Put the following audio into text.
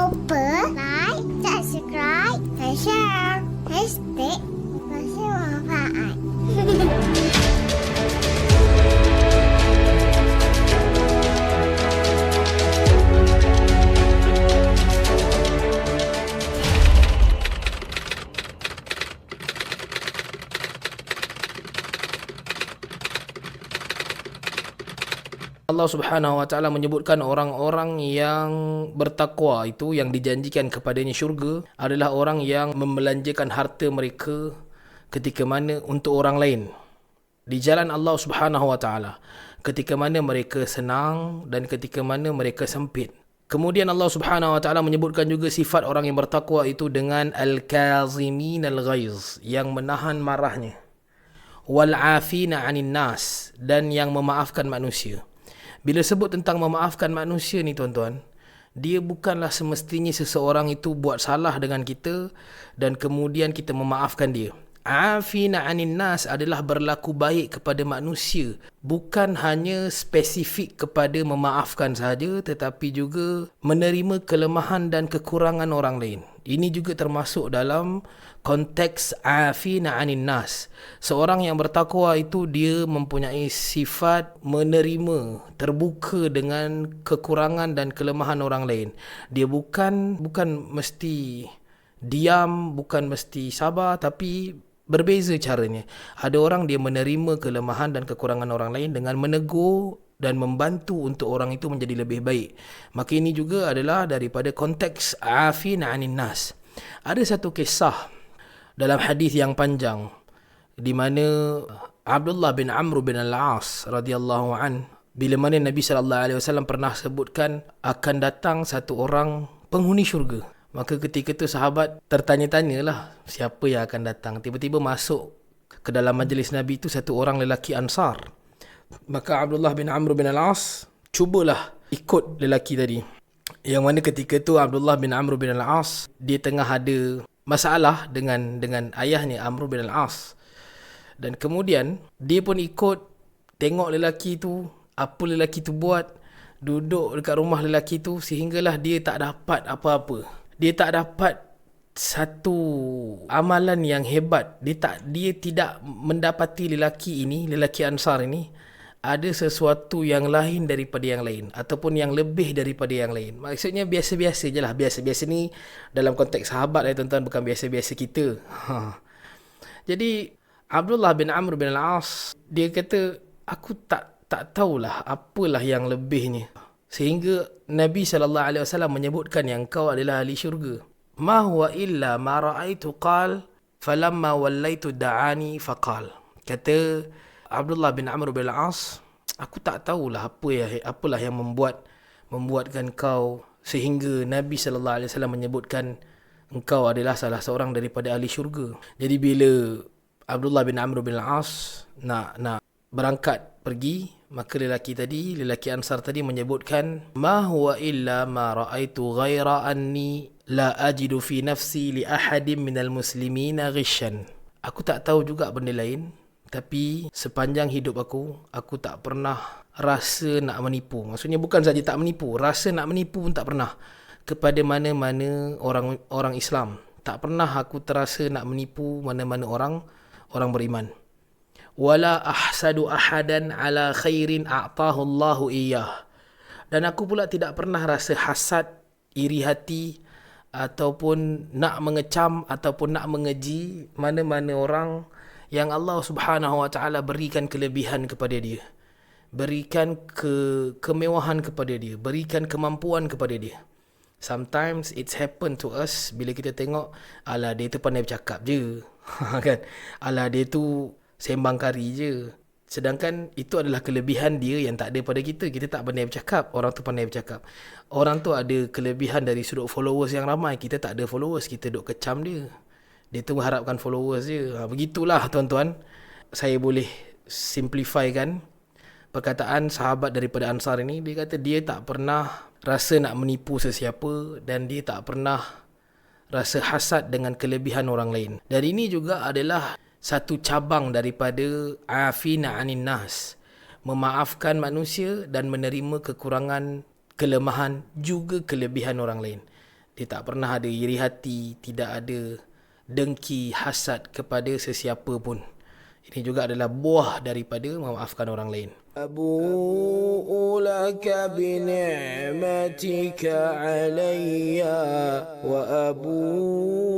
lupa like, subscribe, dan share. Hashtag Allah Subhanahu wa taala menyebutkan orang-orang yang bertakwa itu yang dijanjikan kepadanya syurga adalah orang yang membelanjakan harta mereka ketika mana untuk orang lain. Di jalan Allah Subhanahu wa taala ketika mana mereka senang dan ketika mana mereka sempit. Kemudian Allah Subhanahu wa taala menyebutkan juga sifat orang yang bertakwa itu dengan al-kazimin al-ghaiz yang menahan marahnya. Wal afina 'anil nas dan yang memaafkan manusia. Bila sebut tentang memaafkan manusia ni tuan-tuan, dia bukanlah semestinya seseorang itu buat salah dengan kita dan kemudian kita memaafkan dia. Afina anin nas adalah berlaku baik kepada manusia. Bukan hanya spesifik kepada memaafkan sahaja tetapi juga menerima kelemahan dan kekurangan orang lain. Ini juga termasuk dalam konteks afina anin nas. Seorang yang bertakwa itu dia mempunyai sifat menerima, terbuka dengan kekurangan dan kelemahan orang lain. Dia bukan bukan mesti diam, bukan mesti sabar tapi berbeza caranya. Ada orang dia menerima kelemahan dan kekurangan orang lain dengan menegur dan membantu untuk orang itu menjadi lebih baik. Maka ini juga adalah daripada konteks afin anin nas. Ada satu kisah dalam hadis yang panjang di mana Abdullah bin Amr bin Al-As radhiyallahu an bila mana Nabi sallallahu alaihi wasallam pernah sebutkan akan datang satu orang penghuni syurga. Maka ketika itu sahabat tertanya-tanyalah siapa yang akan datang. Tiba-tiba masuk ke dalam majlis Nabi itu satu orang lelaki Ansar. Maka Abdullah bin Amr bin Al-As cubalah ikut lelaki tadi. Yang mana ketika itu Abdullah bin Amr bin Al-As dia tengah ada masalah dengan dengan ayahnya Amr bin Al-As. Dan kemudian dia pun ikut tengok lelaki itu apa lelaki itu buat duduk dekat rumah lelaki itu sehinggalah dia tak dapat apa-apa dia tak dapat satu amalan yang hebat dia tak dia tidak mendapati lelaki ini lelaki ansar ini ada sesuatu yang lain daripada yang lain ataupun yang lebih daripada yang lain maksudnya biasa-biasa je lah biasa-biasa ni dalam konteks sahabat ya tuan-tuan bukan biasa-biasa kita ha. jadi Abdullah bin Amr bin Al-As dia kata aku tak tak tahulah apalah yang lebihnya Sehingga Nabi SAW menyebutkan yang kau adalah ahli syurga. Ma huwa illa ma ra'aitu qal falamma wallaitu da'ani faqal. Kata Abdullah bin Amr bin Al-As, aku tak tahulah apa ya apalah yang membuat membuatkan kau sehingga Nabi sallallahu alaihi wasallam menyebutkan engkau adalah salah seorang daripada ahli syurga. Jadi bila Abdullah bin Amr bin Al-As nak nak berangkat pergi Maka lelaki tadi, lelaki Ansar tadi menyebutkan, "Ma huwa illa ma ra'aitu ghaira anni la ajidu fi nafsi li ahadin minal muslimina ghishan." Aku tak tahu juga benda lain, tapi sepanjang hidup aku, aku tak pernah rasa nak menipu. Maksudnya bukan saja tak menipu, rasa nak menipu pun tak pernah kepada mana-mana orang orang Islam. Tak pernah aku terasa nak menipu mana-mana orang orang beriman wala ahsadu ahadan ala khairin a'tahu Allahu iyyah. Dan aku pula tidak pernah rasa hasad, iri hati ataupun nak mengecam ataupun nak mengeji mana-mana orang yang Allah Subhanahu wa taala berikan kelebihan kepada dia. Berikan ke kemewahan kepada dia, berikan kemampuan kepada dia. Sometimes it's happen to us bila kita tengok ala dia tu pandai bercakap je. kan? Ala dia tu sembang kari je. Sedangkan itu adalah kelebihan dia yang tak ada pada kita. Kita tak pandai bercakap. Orang tu pandai bercakap. Orang tu ada kelebihan dari sudut followers yang ramai. Kita tak ada followers. Kita duk kecam dia. Dia tu mengharapkan followers je. Ha, begitulah tuan-tuan. Saya boleh simplifikan perkataan sahabat daripada Ansar ini. Dia kata dia tak pernah rasa nak menipu sesiapa. Dan dia tak pernah rasa hasad dengan kelebihan orang lain. Dan ini juga adalah satu cabang daripada afina anin nas memaafkan manusia dan menerima kekurangan kelemahan juga kelebihan orang lain Dia tak pernah ada iri hati, tidak ada dengki, hasad kepada sesiapa pun. Ini juga adalah buah daripada memaafkan orang lain. أبوء لك بنعمتك علي وأبوء